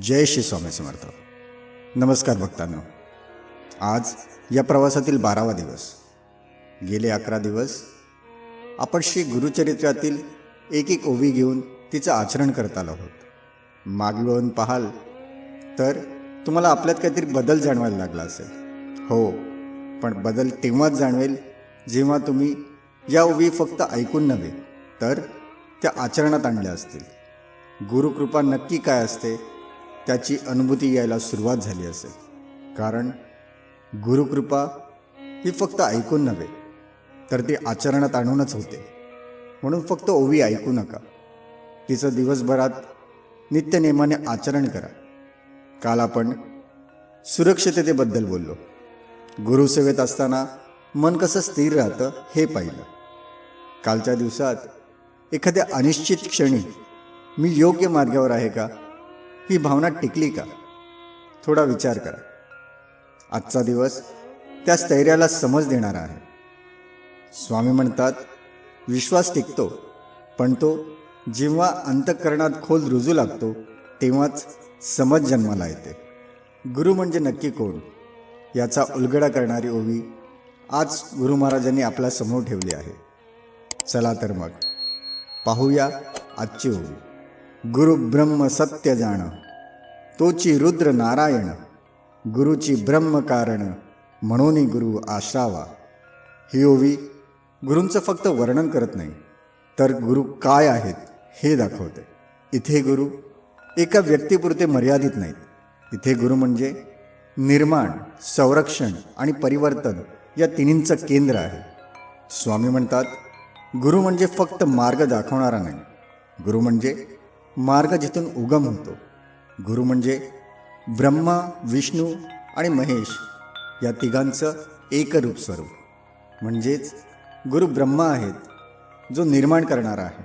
जय श्री स्वामी समर्थ. नमस्कार भक्तांनो. आज या प्रवासातील बारावा दिवस. गेले अकरा दिवस आपण श्री गुरुचरित्रातील एक एक ओवी घेऊन तिचं आचरण करत आलो आहोत. मागे वळून पाहाल तर तुम्हाला आपल्यात काहीतरी बदल जाणवायला लागला असेल. हो पण बदल तेव्हाच जाणवेल जेव्हा तुम्ही या ओवी फक्त ऐकून नव्हे तर त्या आचरणात आणल्या असतील. गुरुकृपा नक्की काय असते त्याची अनुभूती यायला सुरुवात झाली असेल कारण गुरुकृपा ही फक्त ऐकून नव्हे तर ती आचरणात आणूनच होते. म्हणून फक्त ओवी ऐकू नका. तिचं दिवसभरात नित्यनेमाने आचरण करा. काल आपण सुरक्षिततेबद्दल बोललो. गुरुसेवेत असताना मन कसं स्थिर राहतं हे पाहिलं. कालच्या दिवसात एखाद्या अनिश्चित क्षणी मी योग्य मार्गावर आहे का? ही भावना टिकली का? थोडा विचार करा. आजचा दिवस त्या स्थैर्याला समज देणारा आहे. स्वामी म्हणतात विश्वास टिकतो पण तो जेव्हा अंतःकरणात खोल रुजू लागतो तेव्हाच समज जन्माला येते. गुरु म्हणजे नक्की कोण? याचा उलगडा करणारी ओवी आज गुरु महाराजांनी आपल्यासमोर ठेवली आहे. चला तर मग पाहूया आजची ओवी. गुरु ब्रह्म सत्य जाण तोची रुद्र नारायण गुरुची ब्रह्म कारण म्हणून गुरु आश्रावा. ही ओवी गुरूंचं फक्त वर्णन करत नाही तर गुरु काय आहेत हे दाखवते. इथे गुरु एका व्यक्तीपुरते मर्यादित नाहीत. इथे गुरु म्हणजे निर्माण संरक्षण आणि परिवर्तन या तिन्हींचं केंद्र आहे. स्वामी म्हणतात गुरु म्हणजे फक्त मार्ग दाखवणारा नाही. गुरु म्हणजे मार्ग जिथून उगम होतो. गुरु म्हणजे ब्रह्मा विष्णू आणि महेश या तिघांचं एकरूप स्वरूप. म्हणजेच गुरु ब्रह्मा आहेत जो निर्माण करणारा आहे.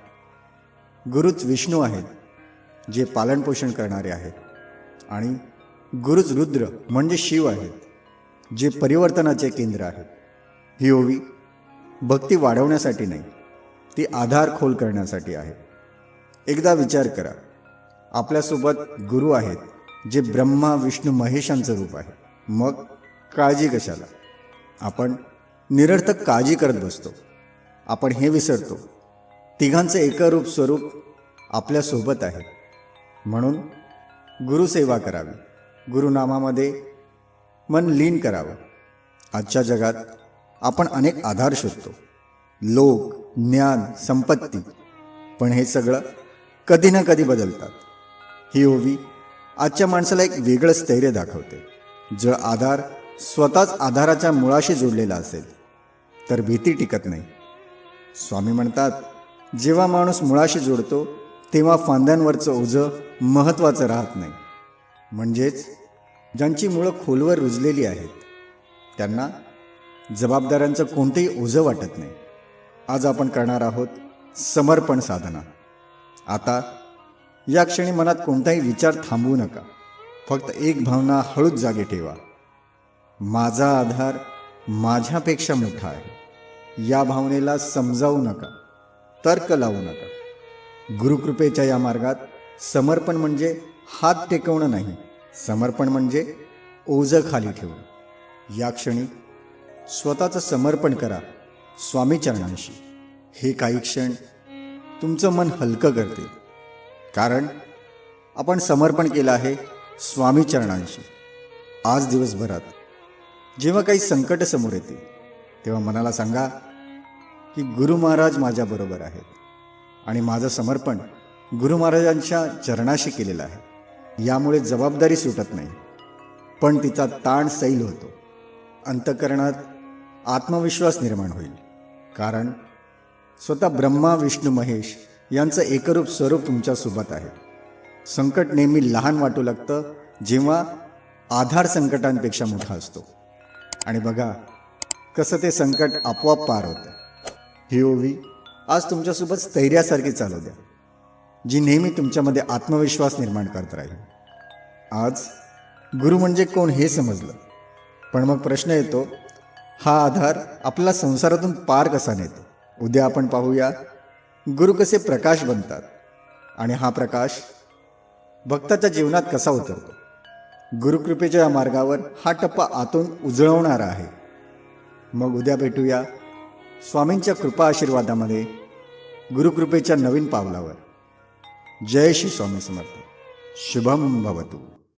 गुरुच विष्णू आहेत जे पालनपोषण करणारे आहेत. आणि गुरुच रुद्र म्हणजे शिव आहेत जे परिवर्तनाचे केंद्र आहेत. ही ओवी भक्ती वाढवण्यासाठी नाही ती आधार खोल करण्यासाठी आहे. एकदा विचार करा. आपल्यासोबत गुरु आहेत जे ब्रह्मा विष्णू महेशांचं रूप आहे. मग काळजी कशाला? आपण निरर्थक काळजी करत बसतो. आपण हे विसरतो. तिघांचं एकरूप स्वरूप आपल्यासोबत आहे. म्हणून गुरुसेवा करावी. गुरुनामामध्ये मन लीन करावं. आजच्या जगात आपण अनेक आधार शोधतो. लोक ज्ञान संपत्ती. पण हे सगळं कधी ना कधी बदलतात. ही ओवी आजच्या माणसाला एक वेगळं स्थैर्य दाखवते. जर आधार स्वतःच आधाराच्या मुळाशी जोडलेला असेल तर भीती टिकत नाही. स्वामी म्हणतात जेव्हा माणूस मुळाशी जोडतो तेव्हा फांद्यांवरचं ओझं महत्त्वाचं राहत नाही. म्हणजेच ज्यांची मुळं खोलवर रुजलेली आहेत त्यांना जबाबदाऱ्यांचं कोणतंही ओझं वाटत नाही. आज आपण करणार आहोत समर्पण साधना. आता या क्षणी मनात कोणताही विचार थांबवू नका. फक्त एक भावना हळूच जागे ठेवा. माझा आधार माझ्यापेक्षा मोठा आहे. या भावनेला समजावू नका. तर्क लावू नका. गुरुकृपेच्या या मार्गात समर्पण म्हणजे हात टेकवणं नाही. समर्पण म्हणजे ओझं खाली ठेवणं. या क्षणी स्वतःचं समर्पण करा. स्वामीचरणांशी हे काही क्षण तुमचं मन हलकं करते. कारण आपण समर्पण केलं आहे स्वामी चरणांशी. आज दिवसभरात. जेव्हा काही संकट समोर येते तेव्हा मनाला सांगा की गुरु महाराज माझ्याबरोबर आहेत. आणि माझं समर्पण गुरु महाराजांच्या चरणाशी केलेलं आहे. यामुळे जबाबदारी सुटत नाही. पण तिचा ताण सैल होतो. अंतकरणात आत्मविश्वास निर्माण होईल. कारण स्वतः ब्रह्मा विष्णू महेश यांचं एकरूप स्वरूप तुमच्यासोबत आहे. संकट नेहमी लहान वाटू लागतं जेव्हा आधार संकटांपेक्षा मोठा असतो. आणि बघा कसं ते संकट आपोआप पार होतं. ही ओवी आज तुमच्यासोबत स्थैर्यासारखी चालू द्या जी नेहमी तुमच्यामध्ये आत्मविश्वास निर्माण करत राहील. आज गुरु म्हणजे कोण हे समजलं. पण मग प्रश्न येतो हा आधार आपला संसारातून पार कसा नेतो? उद्या आपण पाहूया गुरु कसे प्रकाश बनतात. आणि हा प्रकाश भक्ताच्या जीवनात कसा उतरतो. गुरुकृपेच्या या मार्गावर हा टप्पा आतून उजळवणारा आहे. मग उद्या भेटूया स्वामींच्या कृपा आशीर्वादामध्ये गुरुकृपेच्या नवीन पावलावर. जय श्री स्वामी समर्थ. शुभम भवतू.